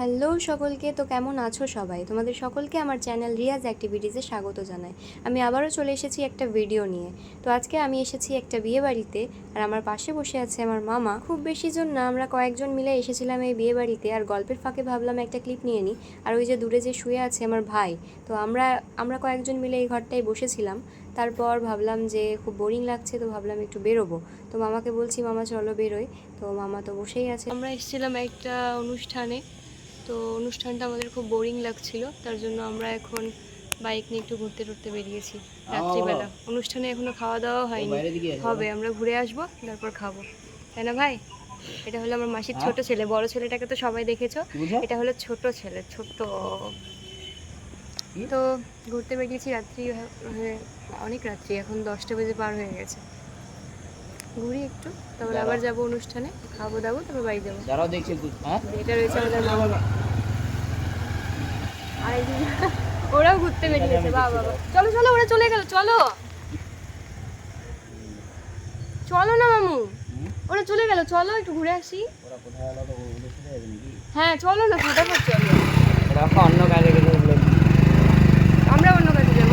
Hello সকলকে, তো কেমন আছো সবাই? তোমাদের সকলকে আমার চ্যানেল রিয়াজ অ্যাক্টিভিটিসে স্বাগত জানাই। আমি আবারও চলে এসেছি একটা ভিডিও নিয়ে। তো আজকে আমি এসেছি একটা বিয়ে বাড়িতে আর আমার পাশে বসে আছে আমার মামা। খুব বেশি জন না, আমরা কয়েকজন মিলে এসেছিলাম এই বিয়ে বাড়িতে আর গল্পের ফাঁকে ভাবলাম একটা ক্লিপ নিয়ে নিই। আর ওই যে দূরে যে শুয়ে আছে আমার ভাই, তো আমরা আমরা কয়েকজন মিলে এই ঘরটায় বসেছিলাম। তারপর ভাবলাম যে খুব বোরিং লাগছে, তো ভাবলাম একটু বেরোবো। তো মামাকে বলছি, মামা চলো বেরোই। তো মামা তো বসেই আছে। আমরা এসেছিলাম একটা অনুষ্ঠানে। তো অনুষ্ঠানটা আমাদের খুব বোরিং লাগছিল তার জন্য আমরা এখন বাইক নিয়ে একটু ঘুরতে টুরতে বেরিয়েছি রাত্রিবেলা। অনুষ্ঠানে এখনও খাওয়া দাওয়া হয়নি। হবে আমরা ঘুরে আসব তারপর খাব। তাই না ভাই? এটা হলো আমার মাসির ছোট ছেলে বড় ছেলেটাকে তো সবাই দেখেছ। এটা হলো ছোট ছেলে ছোট তো ঘুরতে বেরিয়েছি রাত্রি অনেক রাত্রি এখন দশটা বেজে পার হয়ে গেছে। ঘুরি একটু তারপর আবার যাব অনুষ্ঠানে খাব দাবো তারপর বাড়ি যাব। হ্যাঁ? এটা রয়েছে আমাদের ওরাও ঘুরতে বেরিয়েছে বাবা বাবা চলো চলো ওরা চলে গেল চলো। চলো না মামু। ওরা চলে গেল চলো একটু ঘুরে আসি। হ্যাঁ চলো না ফটাফট চলো ওরা অন্য কাজে গেছে বলে আমরা অন্য কাজে যাব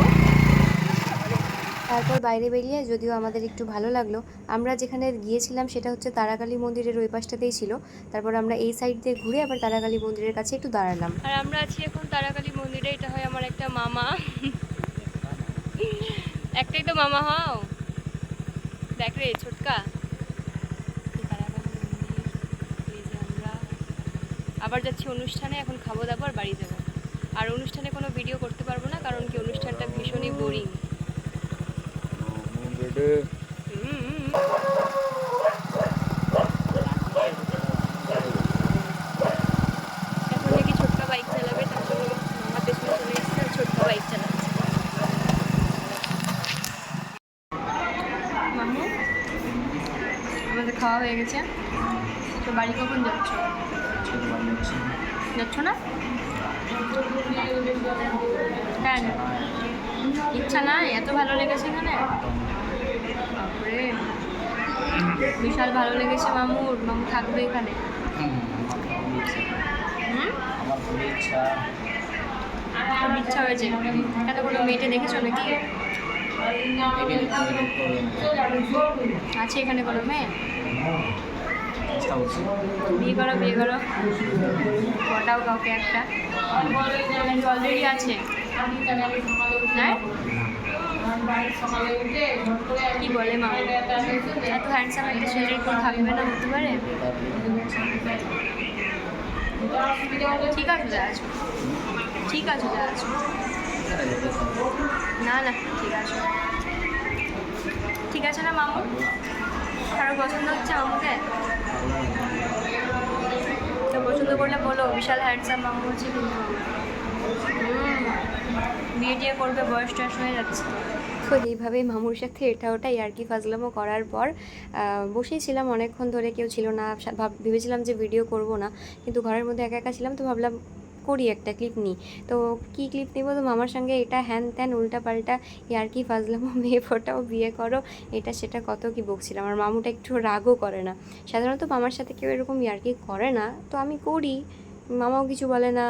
তারপর বাইরে বেরিয়ে যদিও আমাদের একটু ভালো লাগল। আমরা যেখানে গিয়েছিলাম সেটা হচ্ছে তারাকালী মন্দিরের ওই পাশটাতেই ছিল। তারপর আমরা এই সাইড দিয়ে ঘুরে আবার তারাকালী মন্দিরের কাছে একটু দাঁড়ালাম। আর আমরা আছি এখন তারাকালী মন্দিরে, এটা হয় আমার একটা মামা। একটাই তো মামা, হও। দেখ রে, ছোটকা। আবার যাচ্ছি অনুষ্ঠানে, এখন খাব দাবো আর বাড়ি যাব। আর অনুষ্ঠানে কোনো ভিডিও করতে পারব না, কারণ কি অনুষ্ঠানটা ভীষণই বোরিং এখন দেখি ছোটকা বাইক চালাবে তার জন্য আমার পেছনে চলে এসেছে আর ছোটকা বাইক চালাচ্ছে মামু আমাদের খাওয়া হয়ে গেছে তো বাড়ি কখন যাচ্ছ যাচ্ছ না কেন ইচ্ছা নাই এত ভালো লেগেছে এখানে বাপরে বিশাল ভালো লেগেছে মামুর মামু থাকবে এখানে। হুম আমার খুবই ইচ্ছা। খুব ইচ্ছা হয়েছে। কেন কোনো মেয়েটে দেখেছ নাকি? আছে এখানে কোনো মেয়ে? বিয়ে করো বিয়ে করো। পটাও কাউকে একটা। অলরেডি আছে। হ্যাঁ? কি বলে মা? এত হ্যান্ডসাম একটা ছেলে কেউ থাকবে না হতে পারে? ঠিক আছে, যা আছো। ঠিক আছে, যা আছো। না না, ঠিক আছে। ঠিক আছে না, মামু? কারও পছন্দ হচ্ছে আমাকে? তো পছন্দ করলে বলো, বিশাল হ্যান্ডসাম মামু হচ্ছে কিন্তু। বিয়ে টিয়ে করবে, বয়স টয়স হয়ে যাচ্ছে। তো এইভাবেই মামুর সাথে এটা ওটা ইয়ার্কি ফাজলামো করার পর আহ, বসেই ছিলাম অনেকক্ষণ ধরে কেউ ছিল না ভেবেছিলাম যে ভিডিও করব না কিন্তু ঘরের মধ্যে একা একা ছিলাম তো ভাবলাম করি একটা ক্লিপ নিই। তো কী ক্লিপ নিব? তো মামার সঙ্গে এটা হ্যান ত্যান উল্টা পাল্টা ইয়ার্কি ফাজলামো মেয়ে ফোটাও বিয়ে করো এটা সেটা কত কি বকছিলাম। আর মামুটা একটু রাগও করে না। সাধারণত মামার সাথে কেউ এরকম ইয়ার্কি করে না তো আমি করি মামাও কিছু বলে না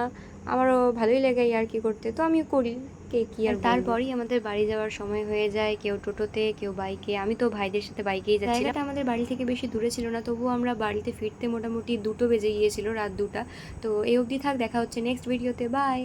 আমারও ভালোই লাগে আর কি করতে। তো আমি করি কে কি আর তারপরই আমাদের বাড়ি যাওয়ার সময় হয়ে যায় কেউ টোটোতে কেউ বাইকে। আমি তো ভাইদের সাথে বাইকেই যাচ্ছি জায়গাটা আমাদের বাড়ি থেকে বেশি দূরে ছিল না তবুও আমরা বাড়িতে ফিরতে মোটামুটি দুটো বেজে গিয়েছিল রাত দুটা। তো এই অবধি থাক দেখা হচ্ছে নেক্সট ভিডিওতে বাই